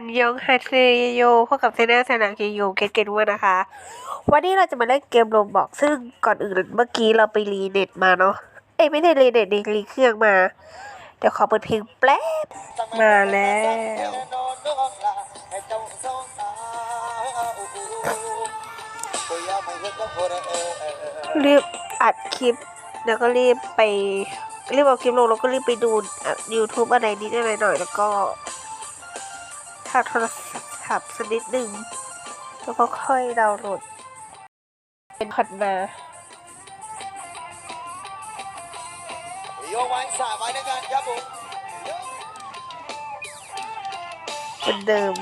นยองฮาเซโยพบกับเซนเนอร์สนาเกโยเกตเกตว่านะคะ วันนี้เราจะมาเล่นเกมโรบอกซึ่งก่อนอื่นเมื่อกี้เราไปรีเน็ตมาเนาะ เอ้ไม่ได้รีเน็ตดิรีเครื่องมา เดี๋ยวขอเปิดเพลงแป๊บ มาแล้ว รีบอัดคลิป แล้วก็รีบไปรีบเอาคลิปลงแล้วก็รีบไปดูอะ YouTube อะไรนิดอะไรหน่อยแล้วก็ ทางโทรศัพท์สักนิดหนึ่งแล้วก็ค่อยดาวน์โหลด เป็นพัดมาโยกไว้สาไว้ในการครับผมเหมือนเดิม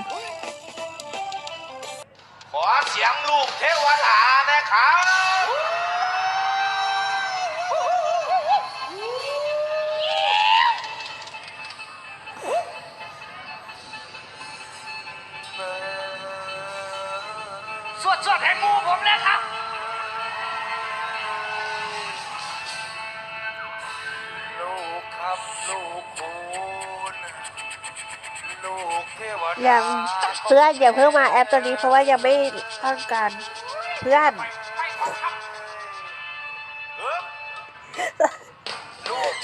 ขอเสียงลูกเทวดานะครับ เพื่อนอย่าเพิ่งมาแอปตัวนี้เพราะว่ายังไม่ต้องการเพื่อน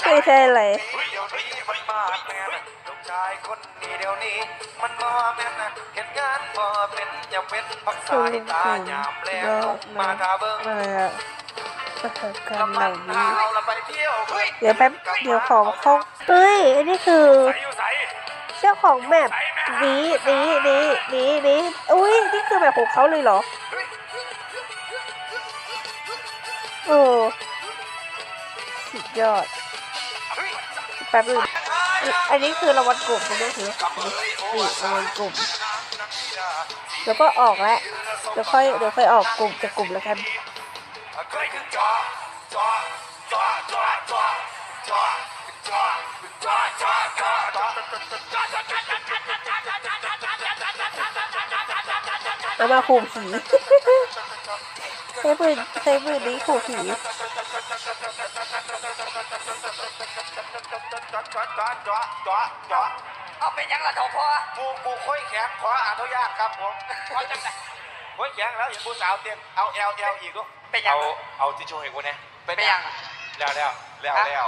ไม่ใช่เลยสูงสูงเยอะมากเลยกันเหล่านี้เดี๋ยวแป๊บเดี๋ยวของเขาเฮ้ยอันนี้คือ จ้าของแมปนี้นี้นี้นี้นี้อุ้ยนี่คือแบบของเขาเลยเหรอโอ้สุดยอดแป๊บนึงอันนี้คือรางวัลกลุ่มใช่ไหมคือนี่รางวัลกลุ่มแล้วก็ออกแล้วเดี๋ยวค่อยเดี๋ยวค่อยออกกลุ่มจากกลุ่มแล้วกัน เอามาขู่ผี ใช้ปืนใช้ปืนนี้ขู่ผีเอาเป็นยังล่ะทพอกูกูค่อยแข็งขออนุญาตครับผมขอจังไหนค่อยแข็งแล้วเห็นผู้สาวเต้นเอาเอลเอลอีกลูกเป็นยังเอาเอาที่ช่วยกูเนี่ยเป็นยังแล้วแล้วแล้วแล้ว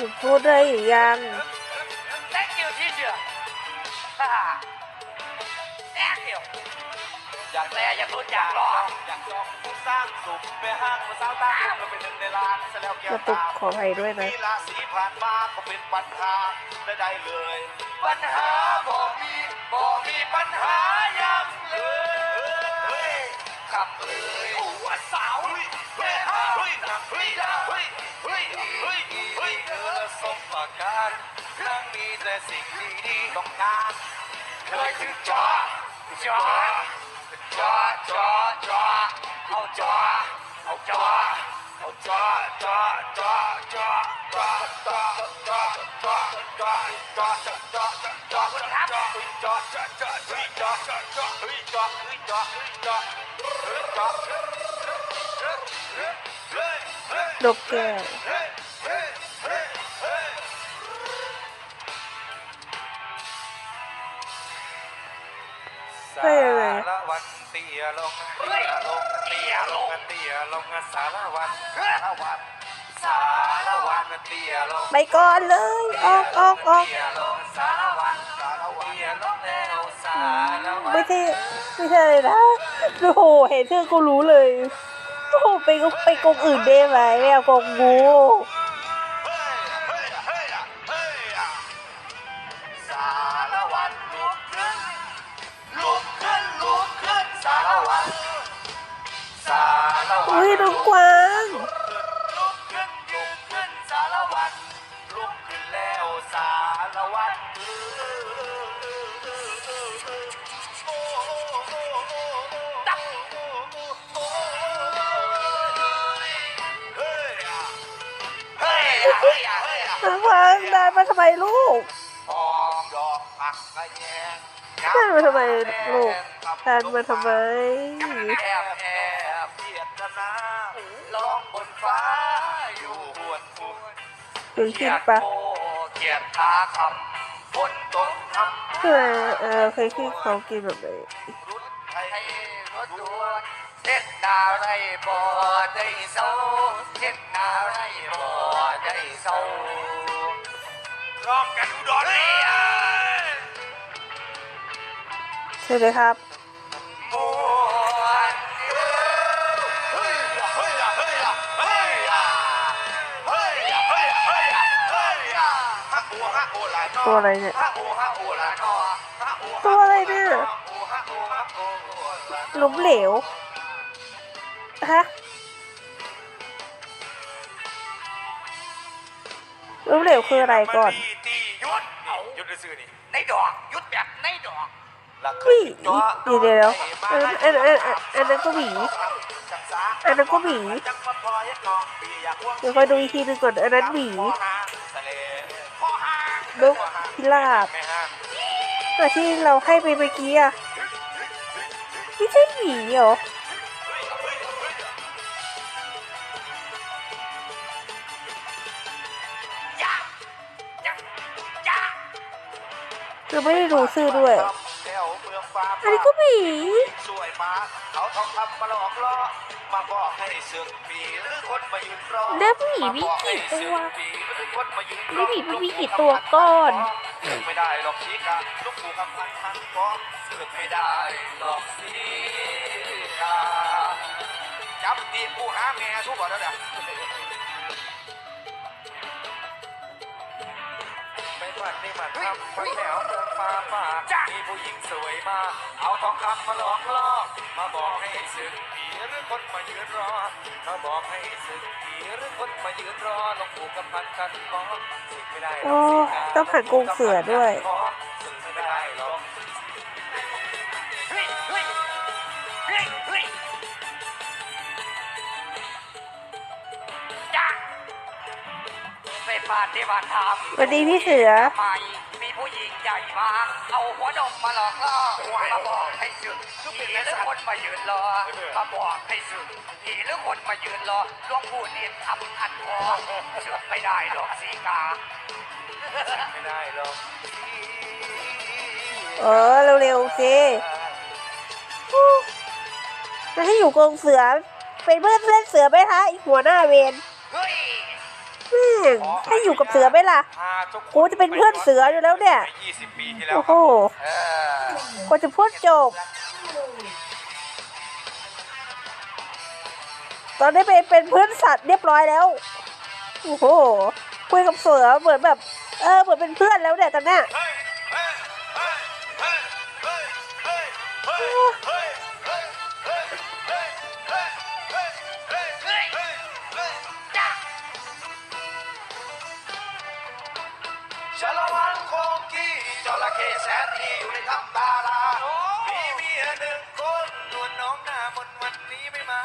หยุดพูดได้หรือยัง Thank you teacher ฮ่า Thank you อยากแต่อยากรู้อยากลองอยากลองผู้สร้างสุขไปห้างผู้สาวตาก็เป็นหนึ่งในล้านซะแล้วแก้กวระตุกตาขออภัยด้วยนะมีราศีผ่านมาก็เป็นปัญหาได้ได้เลย ปัญหาบ่มีบ่มีปัญหายังเลยขับเลย จอจอจอจอเอาจอเอาจอเอาจอจอจ ลงเตียลงเตียลงเตียลงสารวันสารวันสารวันเตียลงไปก่อนเลย ออกออกออกสารวันสารวันเตียลงแล้วสารวันไม่ใช่ไม่ใช่เลยนะโอ้โหเห็นเสื้อกูรู้เลยโอ้โหไปไปกงอื่นได้ไหมไม่เอากงงู ไมลูกหอมดอกผักแยงดานมาทำไมลูกดานมาทำไมแอบแอบเพียดนาลองบนฟ้าอยู่หวนหวนถึงขึ้นปะเกียรติาคำฝนตกทำเออเออเคยขึ้นเขากินแบบไหนรุดไทยรถด่วนเด็ดดาไรบ่ได้เศร้าเด็ดดาไรบ่ได้เศร้า องกันอุดรเลยใช่ไหมครับมวนเฮ้ยเฮ้ยเฮ้ยเฮ้ยเฮ้ยเฮ้ยเฮ้ยเฮ้ยฮักโอฮักโอหลานตัวอะไรเนี่ยฮักโอฮักโอหลานอฮักโอตัวอะไรเนี่ยหลายนอล้มเหลวฮะหล้มเหลวคืออะไรก่อน ซื่อนี่ในดอกยุดแบบในดอกลักหวีเดี๋ยวเดี๋ยวอันอันอันอันนั้นก็หวีอันนั้นก็หวีเดี๋ยวคอยดูอีกทีหนึงก่อนอันนั้นหวีลนกพิราบแต่ที่เราให้ไปเมื่อกี้อะไม่ใช่หวีเหรอ เราไม่ได้ดูชื่อด้วยแถวเมืองฟ้าอันนี้ก็หวีสวยมาเขาทองคำมาหลอกล่อมาบอกให้เสือกปีหรือคนมายืนรอแล้วหวีมีกี่ตัวแล้วหวีมันมีกี่ตัวก่อนไม่ได้หรอกชีกะลูกปู่กับพันทั้งก้อนเสือกไม่ได้หรอกชีกะจับตีนกูหาแม่ทุกวันแล้วเนี่ย ไม่ฝันไม่ฝันทำไม่แถวเมืองฟ้าป่ามีผู้หญิงสวยมา เอาทองคำมาหลอกล่อมาบอกให้สึกผีหรือคนมายืนรอมาบอกให้สึกผีหรือคนมายืนรอหลวงปู่กับพันกันมองสึกไม่ได้หรโอ้อกสิกาต้องผ่านกรงเสือด้วย สึกไม่ได้หรอก ไปปฏิบัติธรรมสวัสดีพี่เสือใหม่มีผู้หญิงใหญ่มาเอาหัวนมมาหลอกล่อมาบอกให้สึกผีหรือคนมายืนรอมาบอกให้สึกผีหรือคนมายืนรอหลวงปู่เนียนทำอันพอสึกไม่ได้หรอกสีกาไม่ได้หรอกเออเร็วๆสิจะให้อยู่กรงเสือเป็นเพื่อนเล่นเสือไหมคะอีกหัวหน้าเวรเฮ้ยแม่ง ให้อยู่กับเสือไหมล่ะพาทุกคกูจะเป็นเพื่อนเสืออยู่แล้วเนี่ยไป20ปีที่แล้วโอ้โหเออกว่าจะพูดจบ ตอนนี้ไปเป็นเพื่อนสัตว์เรียบร้อยแล้วโอ้โหคุยกับเสือเหมือนแบบ เออเหมือนเป็นเพื่อนแล้วเนี่ยตอนเนี้ ชลวันโคกี้จระเข้แสนดีอยู่ในถ้ำตาลามีเมียหนึ่งคนนวลน้องหน้ามนวันนี้ไม่มา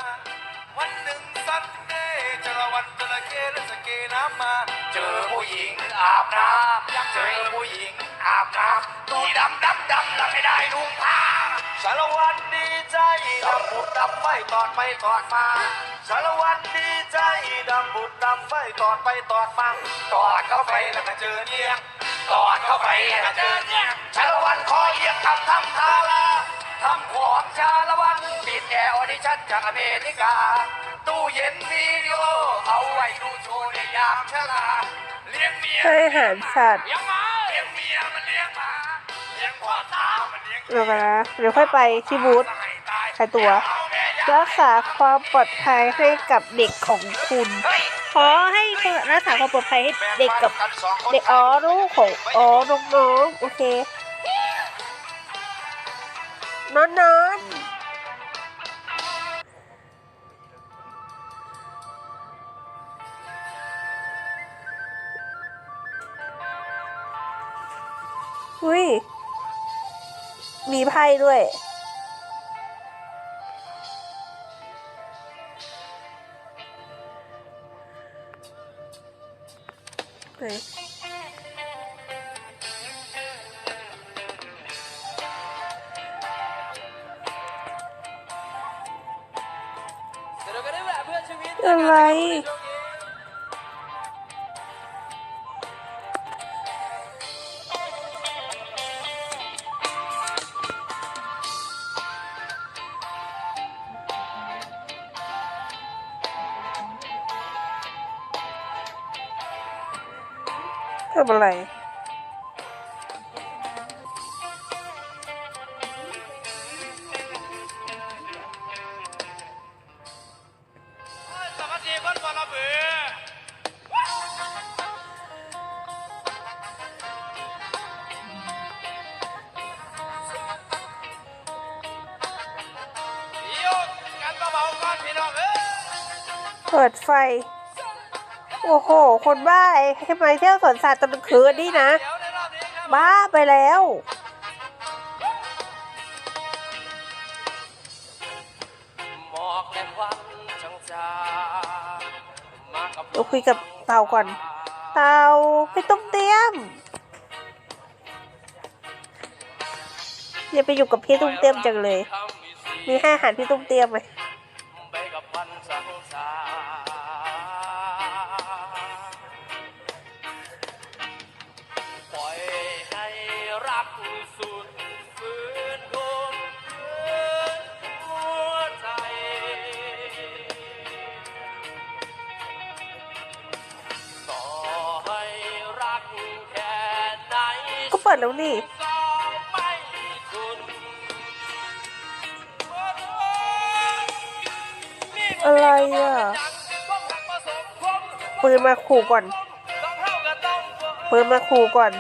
วันหนึ่งสันเดย์ชละวันจระเข้และสเกน้ำมา เจอผู้หญิงอาบน้ำเจอผู้หญิงอาบน้ำตัวดำดำดำแล้วไม่ได้นุ่งผ้า สารวัตรดีใจดำบุดดำไม่ตอดไปตอดมาสารวัตรดีใจดำบุดดำไม่ตอดไปตอดมาตอดเข้าไปแล้วมาเจอเนียงตอดเข้าไปแล้วเจอเนี่ยชาละวันคอเอียงทำทำทาลาทำของชาละวันปิดแอร์ออดิชั่นจากอเมริกา ตู้เย็นวิดีโอเอาไว้ดูโชว์ในยามชราเลี้ยงเมียให้อาหารสัตว์ เลี้ยงหมา เดี๋ยวกันนะเดี๋ยวค่อยไปที่บูธให้ตายขายตั๋วรักษาความปลอดภัยให้กับเด็กของคุณ ขอให้รักษาความปลอดภัยให้เด็กกับเด็กอ๋อลูกของอ๋อน้องๆโอเคนอนน มีไพ่ด้วยเำอะไรสวัสดีคนบอลเบือโยกกันเบอนพี่น้องเอ้ยเปิดไฟ โอ้โห คนบ้าไอ้ทำไมเที่ยวสวนสัตว์ตอนกลางคืนนี่นะเดี๋ยวในรอบนี้ครับบ้าไปแล้วหมอกและควันจางจางมากับเราคุยกับเต่าก่อน เต่าไปต้มเตี้ยมอย่าไปอยู่กับพี่ตุ้มเตี้ยมจังเลย มีให้อาหารพี่ตุ้มเตี้ยมไหม ดแล้วนี่ก็ไม่ทุนอะไรอะปืนมาขู่ก่อนปืนมาขู่ก่อน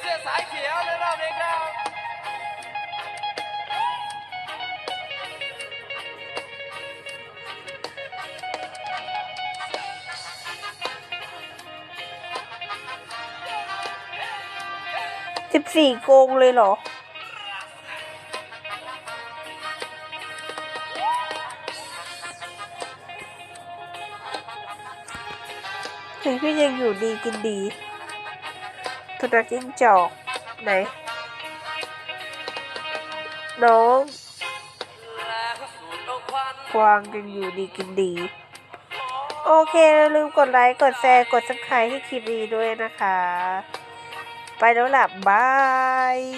เสื้อสายเขียวในรอบนี้ครับสิบสี่โกงเลยเหรอเฮ้ยพี่ยังอยู่ดีกินดี ตุนักจิ้งจอกไหน น้องควันกวางยังอยู่ดีกินดี โอเคอย่าลืมกดไลค์ กดแชร์ กดซับสไครต์ให้คลิปนี้ด้วยนะคะ ไปแล้วล่ะบาย